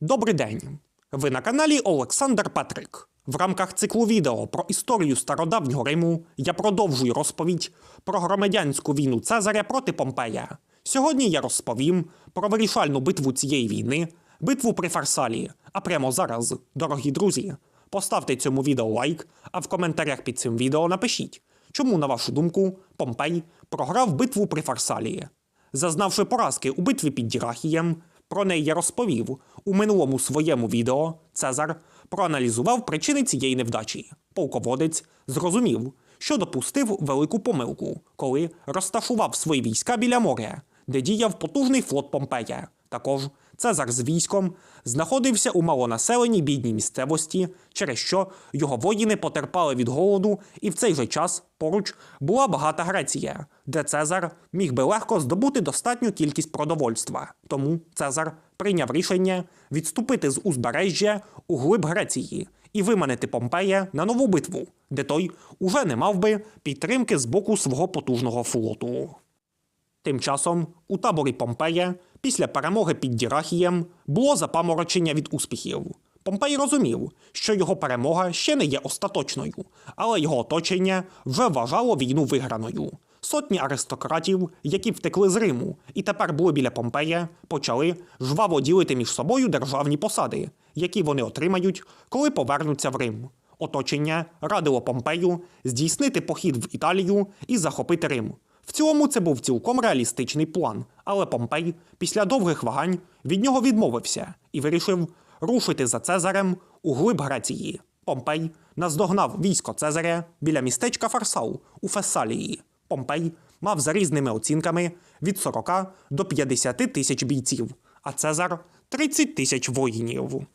Добрий день! Ви на каналі Олександр Петрик. В рамках циклу відео про історію стародавнього Риму я продовжую розповідь про громадянську війну Цезаря проти Помпея. Сьогодні я розповім про вирішальну битву цієї війни, битву при Фарсалі. А прямо зараз, дорогі друзі, поставте цьому відео лайк, а в коментарях під цим відео напишіть, чому, на вашу думку, Помпей програв битву при Фарсалі. Зазнавши поразки у битві під Дірахієм, про неї розповів у минулому своєму відео. Цезар проаналізував причини цієї невдачі. Полководець зрозумів, що допустив велику помилку, коли розташував свої війська біля моря, де діяв потужний флот Помпея. Також Цезар з військом знаходився у малонаселеній бідній місцевості, через що його воїни потерпали від голоду, і в цей же час поруч була багата Греція, де Цезар міг би легко здобути достатню кількість продовольства. Тому Цезар прийняв рішення відступити з узбережжя у глиб Греції і виманити Помпея на нову битву, де той уже не мав би підтримки з боку свого потужного флоту. Тим часом у таборі Помпея після перемоги під Дірахієм було запаморочення від успіхів. Помпей розумів, що його перемога ще не є остаточною, але його оточення вже вважало війну виграною. Сотні аристократів, які втекли з Риму і тепер були біля Помпея, почали жваво ділити між собою державні посади, які вони отримають, коли повернуться в Рим. Оточення радило Помпею здійснити похід в Італію і захопити Рим. В цілому це був цілком реалістичний план, але Помпей після довгих вагань від нього відмовився і вирішив рушити за Цезарем у глиб Греції. Помпей наздогнав військо Цезаря біля містечка Фарсал у Фесалії. Помпей мав за різними оцінками від 40 до 50 тисяч бійців, а Цезар 30 тисяч воїнів.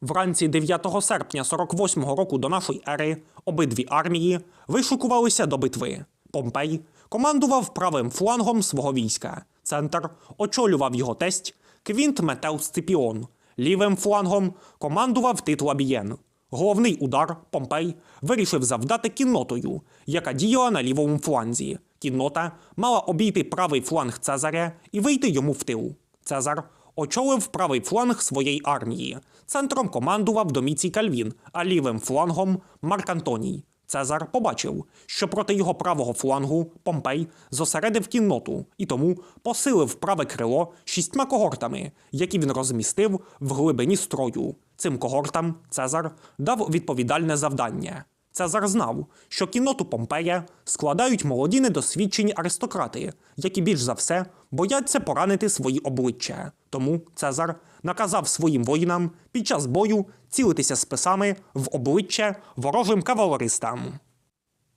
Вранці 9 серпня 48 року до нашої ери обидві армії вишукувалися до битви. Помпей командував правим флангом свого війська. Центр очолював його тесть Квінт Метел Сципіон. Лівим флангом командував Тит Лабієн. Головний удар Помпей вирішив завдати кіннотою, яка діяла на лівому фланзі. Кіннота мала обійти правий фланг Цезаря і вийти йому в тил. Цезар очолив правий фланг своєї армії. Центром командував Доміцій Кальвін, а лівим флангом Марк Антоній. Цезар побачив, що проти його правого флангу Помпей зосередив кінноту і тому посилив праве крило шістьма когортами, які він розмістив в глибині строю. Цим когортам Цезар дав відповідальне завдання. Цезар знав, що кінноту Помпея складають молоді недосвідчені аристократи, які більш за все бояться поранити свої обличчя. Тому Цезар наказав своїм воїнам під час бою цілитися списами в обличчя ворожим кавалеристам.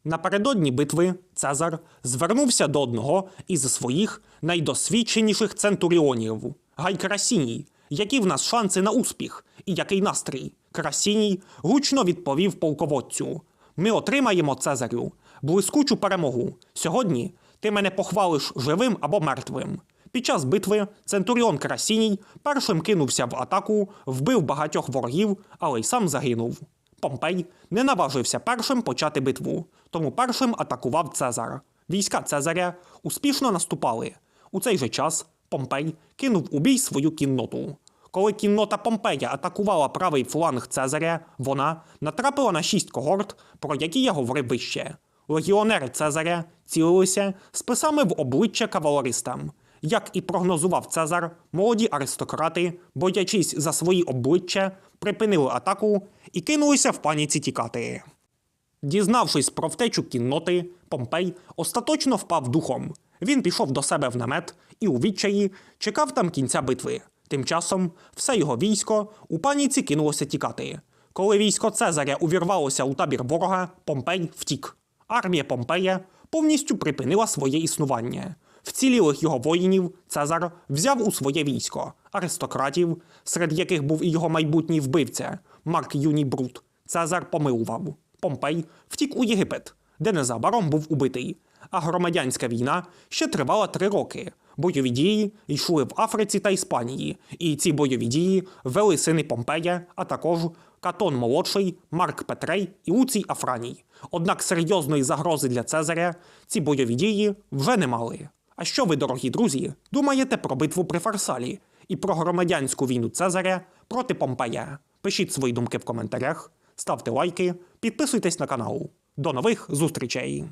Напередодні битви Цезар звернувся до одного із своїх найдосвідченіших центуріонів Гай Красіній, які в нас шанси на успіх і який настрій. Красіній гучно відповів полководцю: Ми отримаємо Цезарю, блискучу перемогу. Сьогодні ти мене похвалиш живим або мертвим. Під час битви Центуріон Красіній першим кинувся в атаку, вбив багатьох ворогів, але й сам загинув. Помпей не наважився першим почати битву, тому першим атакував Цезар. Війська Цезаря успішно наступали. У цей же час Помпей кинув у бій свою кінноту. Коли кіннота Помпея атакувала правий фланг Цезаря, вона натрапила на шість когорт, про які я говорив вище. Легіонери Цезаря цілилися списами в обличчя кавалеристам. Як і прогнозував Цезар, молоді аристократи, боячись за свої обличчя, припинили атаку і кинулися в паніці тікати. Дізнавшись про втечу кінноти, Помпей остаточно впав духом. Він пішов до себе в намет і у відчаї чекав там кінця битви. Тим часом все його військо у паніці кинулося тікати. Коли військо Цезаря увірвалося у табір ворога, Помпей втік. Армія Помпея повністю припинила своє існування. Вцілілих його воїнів Цезар взяв у своє військо, аристократів, серед яких був і його майбутній вбивця Марк Юній Брут. Цезар помилував. Помпей втік у Єгипет, де незабаром був убитий. А громадянська війна ще тривала три роки. Бойові дії йшли в Африці та Іспанії, і ці бойові дії вели сини Помпея, а також Катон Молодший, Марк Петрей і Луцій Афраній. Однак серйозної загрози для Цезаря ці бойові дії вже не мали. А що ви, дорогі друзі, думаєте про битву при Фарсалі? і про громадянську війну Цезаря проти Помпея. Пишіть свої думки в коментарях, ставте лайки, підписуйтесь на канал. До нових зустрічей!